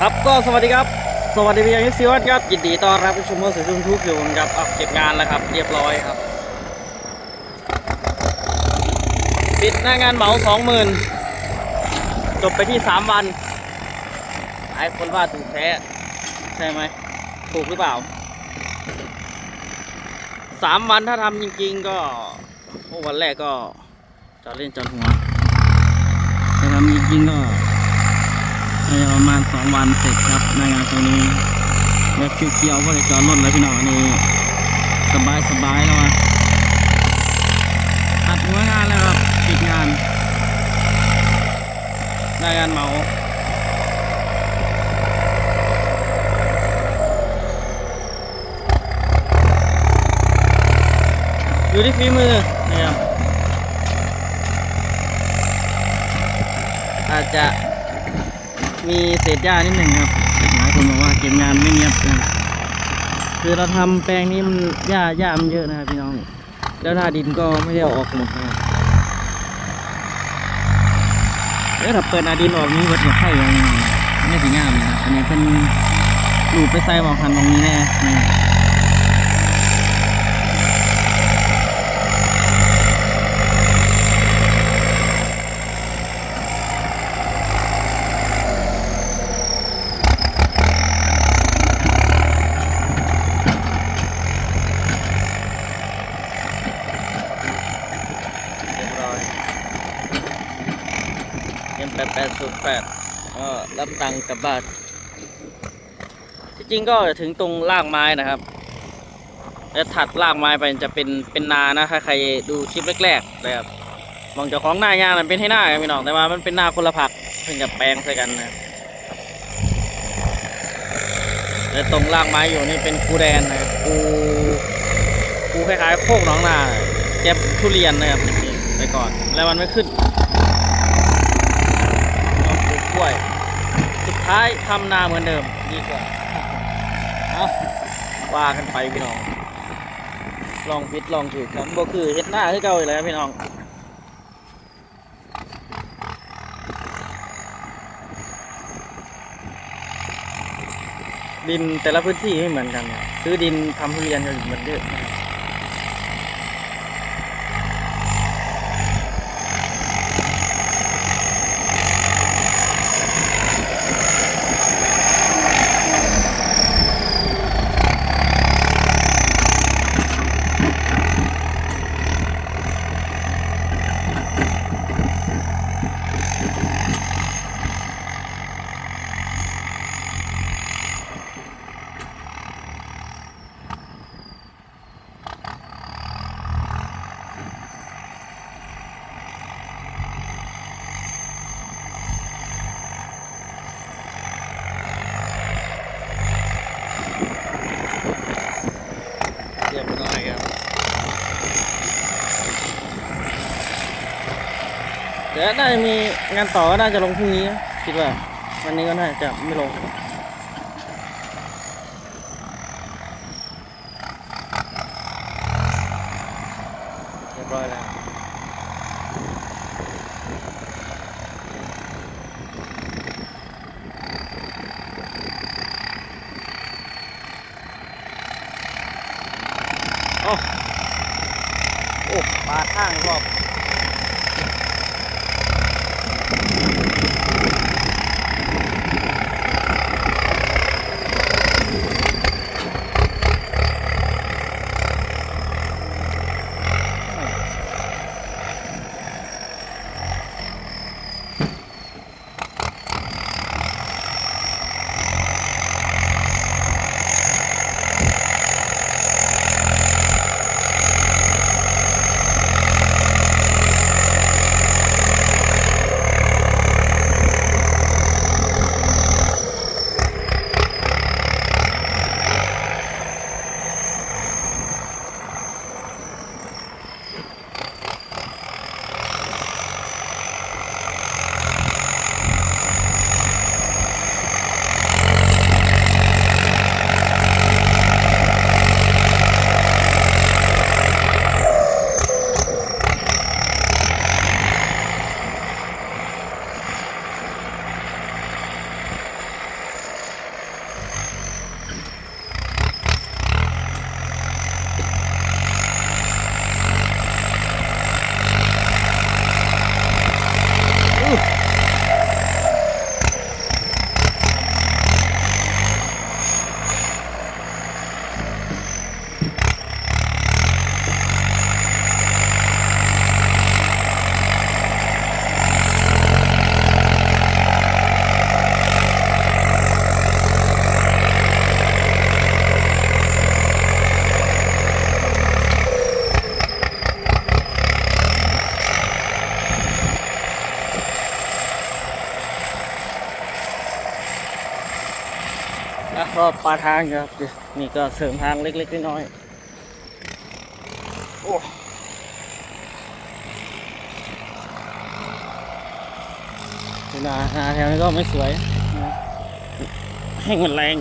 ครับก็สวัสดีครับ สวัสดีพี่ยังซิวัตครับยินดีต้อนรับผู้ชมเข้าสู่ช่องทุกอยู่ครับอะเก็บงานแล้วครับ เรียบร้อยครับ ปิดหน้างานเหมาสองหมื่นจบไปที่สามวันไอ้คนว่าถูกแท้ใช่ไหมถูกหรือเปล่าสามวันถ้าทำจริง ๆ ก็วันแรกก็จอดเล่นจอดหัวถ้าทำจริงๆก็ น่าจะประมาณสองวันเสร็จครับหน้างานตรงนี้แบบเขียวๆก็เลยจอดรถแล้วพี่น้องนนี้สบายสบายแล้วอะอัดหัวงานแล้วครับปิดงานหน้งานเหมาอยู่ที่ฝีมือนะครับอาจจะ มีเศษหญ้านิดหนึ่งครับหลายคนบอกว่าเก็บงานไม่เนียบนะคือเราทำแปลงนี้มันหญ้าหญ้ามันเยอะนะครับพี่น้อง แล้วหน้าดินก็ไม่ได้ออกหมดนะแล้วถ้าเปิดหน้าดินออกนี้วัดหัวไข่ยังไม่สีงามนะครับอันนี้เป็นหลูปไปใส่หมอกคันตรงนี้แน่นะครับ เรียบร้อยเอ็ม แปดศูนย์แปดก็รับตังค์กลับบ้านที่จริงก็ถึงตรงรากไม้นะครับ แล้วถัดรากไม้ไปจะเป็นเป็นนานะถ้าใครดูคลิปแรกๆนะครับมองเจ้าของหน้ายางมันเป็นให้หน้าครับพี่น้องแต่ว่ามันเป็นหน้าคนละผักเพิ่งจะแปลงใส่กันนะแล้วตรงรากไม้อยู่นี่เป็นกูแดนนะกูกูคล้ายๆโคกน้องนาเก็บทุเรียนนะครับไปก่อนแล้วมันไม่ขึ้น กล้วย สุดท้ายทำนาเหมือนเดิมดีกว่าเอาว่ากันไปพี่น้อง ลองพิดลองถูกกันบ่คือเฮ็ดหน้าคือเก่าอีกแล้วพี่น้องดินแต่ละพื้นที่ไม่เหมือนกัน ซื้อดินทำทุเรียนก็เหมือนเดิมนะ เดี๋ยวน่าจะมีงานต่อก็น่าจะลงพรุ่งนี้คิดว่าวันนี้ก็น่าจะไม่ลงเรียบร้อยแล้วโอ้โอ้ปลาข้างรอบ ก็ปลาทางครับนี่ก็เสริมทางเล็กๆน้อยๆโอ้นานาแถวนี้ก็ไม่สวยให้มันแรง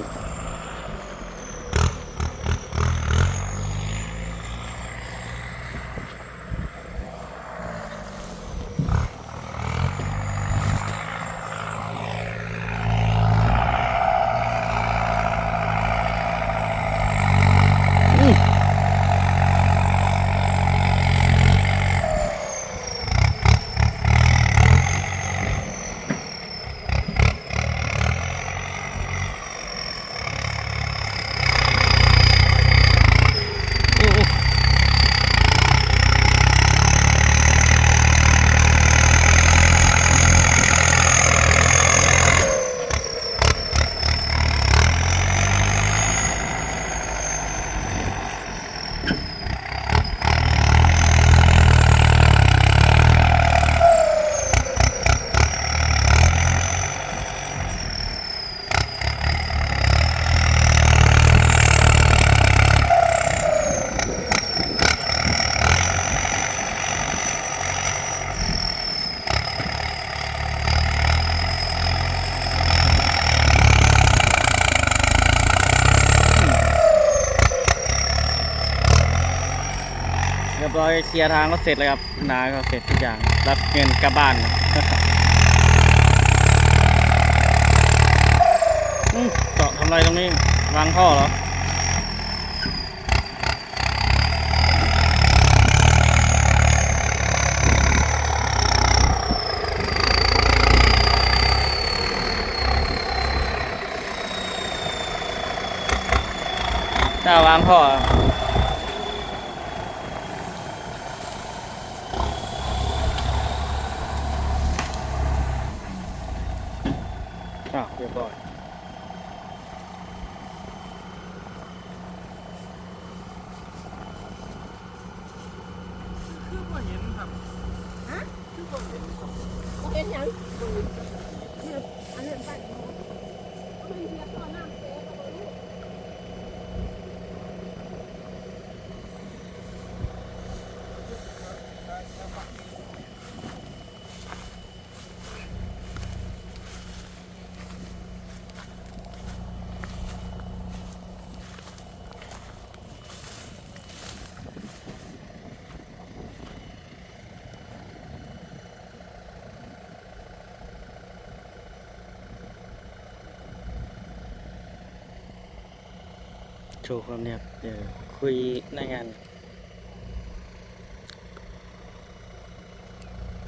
เร้อยเคลียร์ทางก็เสร็จแล้วครับนาก็เสร็จทุกอย่าง รับเงินกลับบ้านเจาะทำไรตรงนี้ วางท่อเหรอถ้าวางท่อ อะเรียบร้อย เห็นยังเนี่ยอันนั้นไปมันเสียต่อน้ำเสี โชว์ความเนียบเดี๋ยวคุยในงาน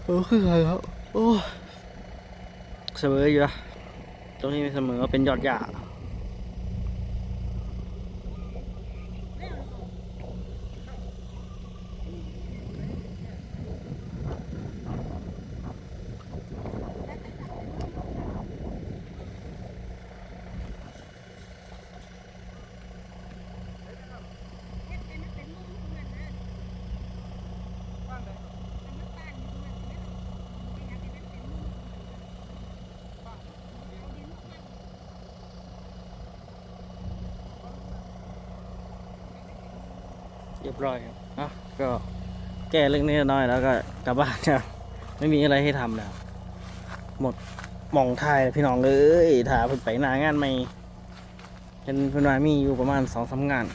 โอ้คือใครครับ โอ้ เสมออยู่นะตรงนี้ไม่เสมอเป็นยอดหญ้าเรียบร้อยครับอะก็แก้เรื่องนี้น้อยแล้วก็กลับบ้านครับไม่มีอะไรให้ทำแล้ว หมดหมองไทยพี่น้องเลยถ่าเพิ่นไปหนางานไม่เป็นเพิ่นว่ามีอยู่ประมาณสองสามงาน